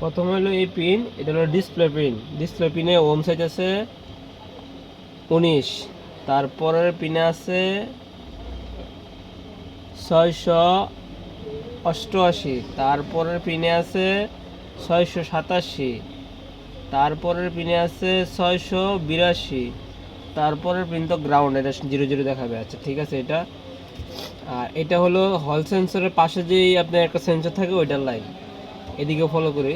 প্রথম হলো এই পিন এটা হলো ডিসপ্লে পিন ডিসপ্লে পিনে ওম সাইজ আছে উনিশ। তারপরের পিনে আছে ছয়শো অষ্টআশি। তারপরের পিনে আছে ছয়শো সাতাশি। তারপরের পিনে আছে ছয়শো বিরাশি। তারপরের পিন তো গ্রাউন্ড এটা জিরো জিরো দেখাবে। আচ্ছা ঠিক আছে এটা। আর এটা হলো হল সেন্সরের পাশে যেই আপনার একটা সেন্সর থাকে, ওইটার লাইন এদিকে ফলো করি।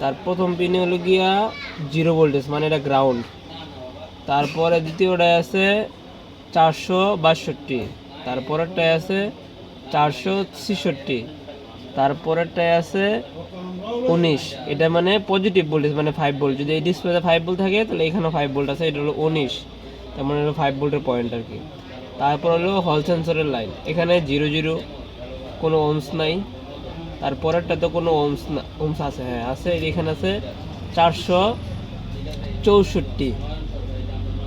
তার প্রথম পিনে হলো গিয়া জিরো ভোল্টেজ মানে এটা গ্রাউন্ড তারপরে দ্বিতীয়টায় আছে চারশো বাষট্টি, তারপরেরটায় আছে চারশো ছেষট্টি, তারপরেরটায় আছে উনিশ। এটা মানে পজিটিভ ভোল্টেজ মানে ফাইভ ভোল্ট যদি এই ডিসপ্লেতে ফাইভ ভোল্ট থাকে, তাহলে এখানেও ফাইভ ভোল্ট আছে, এটা হলো উনিশ। তার মানে হলো ফাইভ ভোল্টের পয়েন্ট আর কি। তারপর হলো হল সেন্সরের লাইন এখানে জিরো জিরো কোনো ওমস নাই। তারপরেরটা তো কোনো ওমস না, ওমস আছে হ্যাঁ আছে এখানে আছে চারশো চৌষট্টি।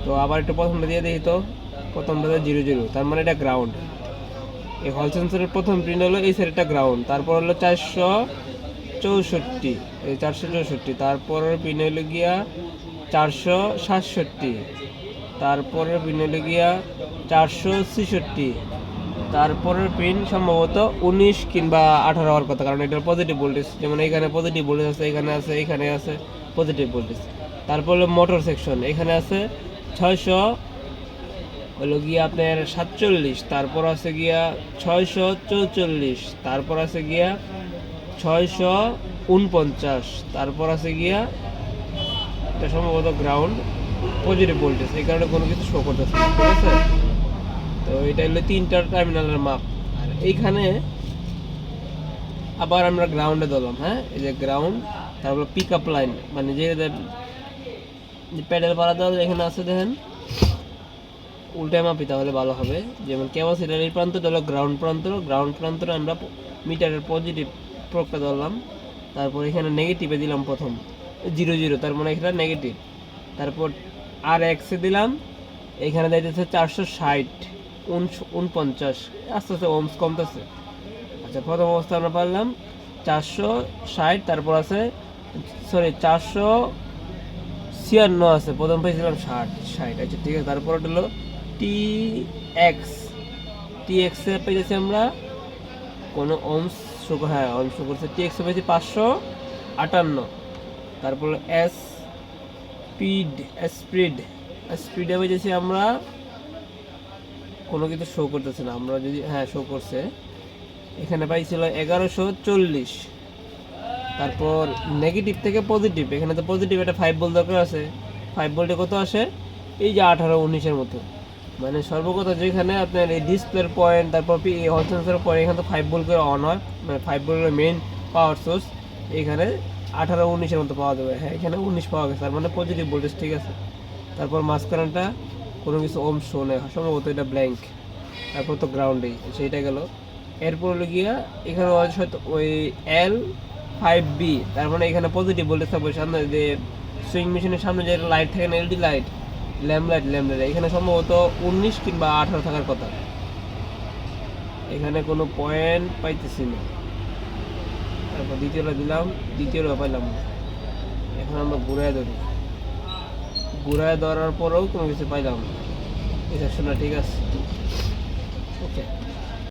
তো আবার একটু প্রথমটা দিয়ে দেখি তো প্রথমটাতে জিরো জিরো, তার মানে এটা গ্রাউন্ড এই হল সেন্সরের প্রথম প্রিন্ট হলো, এই সাইডটা গ্রাউন্ড তারপর হলো চারশো চৌষট্টি, এই চারশো চৌষট্টি, তারপরের পিন হলো গিয়া চারশো সাতষট্টি, তারপরের পিন হলো গিয়া চারশো ছেষট্টি। তারপরের পিন সম্ভবত উনিশ কিংবা আঠারো হওয়ার কথা, কারণ এটার পজিটিভ ভোল্টেজ যেমন এখানে পজিটিভ ভোল্টেজ আছে, এখানে আছে এখানে আছে পজিটিভ ভোল্টেজ তারপর হলো মোটর সেকশন এখানে আছে ছয়শো, হলো গিয়া আপনার সাতচল্লিশ, তারপর আছে গিয়া ছয়শো চৌচল্লিশ, তারপর আছে গিয়া ছয়শো উনপঞ্চাশ, তারপর আছে গিয়া এটা সম্ভবত গ্রাউন্ড পজিটিভ ভোল্টেজ এই কারণে কোনো কিছু শো করতেছে ঠিক আছে? তো এটা হলো তিনটার টার্মিনালের মাপ আর এইখানে আবার আমরা গ্রাউন্ডে দিলাম হ্যাঁ? এই যে গ্রাউন্ড তারপর পিক আপ লাইন মানে যে প্যাডেল পাড়া দেওয়া এখানে আছে দেখেন। উল্টায় মাপি, তাহলে ভালো হবে। যেমন ক্যাপাসিটার এই প্রান্তটা হলো গ্রাউন্ড প্রান্ত। গ্রাউন্ড প্রান্ত আমরা মিটারের পজিটিভ প্রোগটা ধরলাম। তারপর এখানে নেগেটিভে দিলাম প্রথম। জিরো জিরো তার মানে এখানে নেগেটিভ তারপর আর এক্সে দিলাম। এখানে দিতেছে চারশো ষাট। উনপঞ্চাশ। আস্তে আস্তে ওমস কমতেছে। আচ্ছা প্রথম অবস্থা আমরা পারলাম চারশো ষাট, তারপর আছে সরি চারশো ছিয়ান্ন আছে, প্রথম পেয়েছিলাম ষাট ষাট। আচ্ছা ঠিক আছে, তারপর হলো টি এক্স টি এক্সে পেয়েছি আমরা কোনো অংশ হ্যাঁ অংশ করছে। টি এক্সে পেয়েছি পাঁচশো আটান্ন। তারপর এস স্পিড স্পিড স্পিডে পেয়েছি আমরা কোনো কিছু শো করতেছে না। আমরা যদি হ্যাঁ শো করছে। এখানে পাইছিল এগারোশো চল্লিশ। তারপর নেগেটিভ থেকে পজিটিভ এখানে তো পজিটিভ একটা ফাইভ বল দরকার আছে। ফাইভ বলটা কত আসে? এই যে আঠারো উনিশের মতো। মানে সর্বকথা যেখানে আপনার এই ডিসপ্লের পয়েন্ট তারপর হল সেন্সরের পয়েন্ট এখানে তো ফাইভ বল করে অন হয়। মানে ফাইভ বলের মেইন পাওয়ার সোর্স এখানে আঠারো উনিশের মতো পাওয়া যাবে। হ্যাঁ এখানে উনিশ পাওয়া গেছে। তার মানে পজিটিভ ভোল্টেজ ঠিক আছে। তারপর মাঝখানটা কোনো কিছু ওম শো নেই সম্ভবত এটা ব্ল্যাঙ্ক তারপর তো গ্রাউন্ডেই সেইটা গেল। এরপর হলো গিয়া, এখানে হয়তো ওই এল ফাইভ বি তার মানে এখানে পজিটিভ ভোল্টেজ থাকবে সামনে যে সুইং মেশিনের সামনে যে লাইট থাকে না LED light lamp light lamp light এখানে সম্ভবত উনিশ কিংবা আঠারো থাকার কথা। এখানে কোনো পয়েন্ট পাইতেছি না। তারপর দ্বিতীয়টা দিলাম, দ্বিতীয়টা পাইলাম এখন আমরা ঘুরায় ধরি। ঘুরায় ধরার পরেও কোনো কিছু পাইলাম না। এই সেকশনটা ঠিক আছে। ওকে